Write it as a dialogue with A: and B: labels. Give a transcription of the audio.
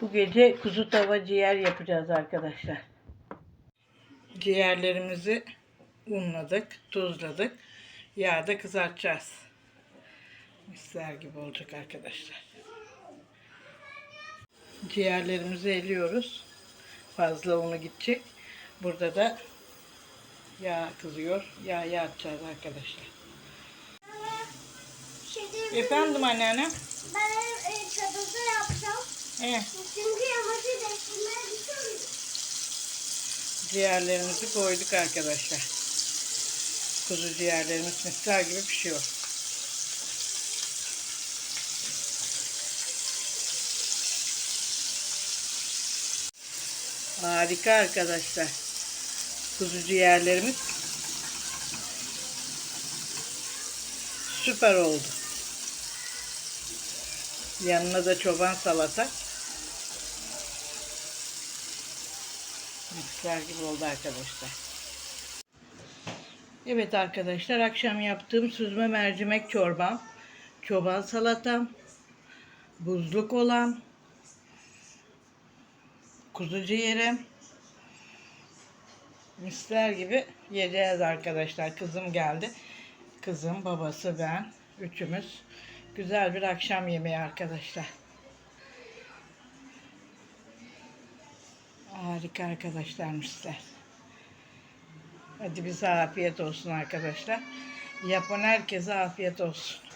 A: Bu gece kuzu tava ciğer yapacağız arkadaşlar. Ciğerlerimizi unladık, tuzladık. Yağda kızartacağız. Misler gibi olacak arkadaşlar. Ciğerlerimizi eliyoruz. Fazla unu gidecek. Burada da yağ kızıyor. Yağ atacağız arkadaşlar. Efendim anneanne?
B: Ben e, çadırda yapacağım. Çünkü yamacı düşünüyorum.
A: ciğerlerimizi koyduk arkadaşlar. Kuzu ciğerlerimiz misler gibi pişiyor. Harika arkadaşlar. Kuzu ciğerlerimiz süper oldu. Yanına da çoban salata. Misler gibi oldu arkadaşlar. Evet arkadaşlar akşam yaptığım süzme mercimek çorbam, çoban salatam, buzluk olan, kuzu ciğerim, misler gibi yiyeceğiz arkadaşlar. Kızım geldi. Kızım, babası, ben, üçümüz. Güzel bir akşam yemeği arkadaşlar. Harika arkadaşlar misler. Hadi bize afiyet olsun arkadaşlar. Yapan herkese afiyet olsun.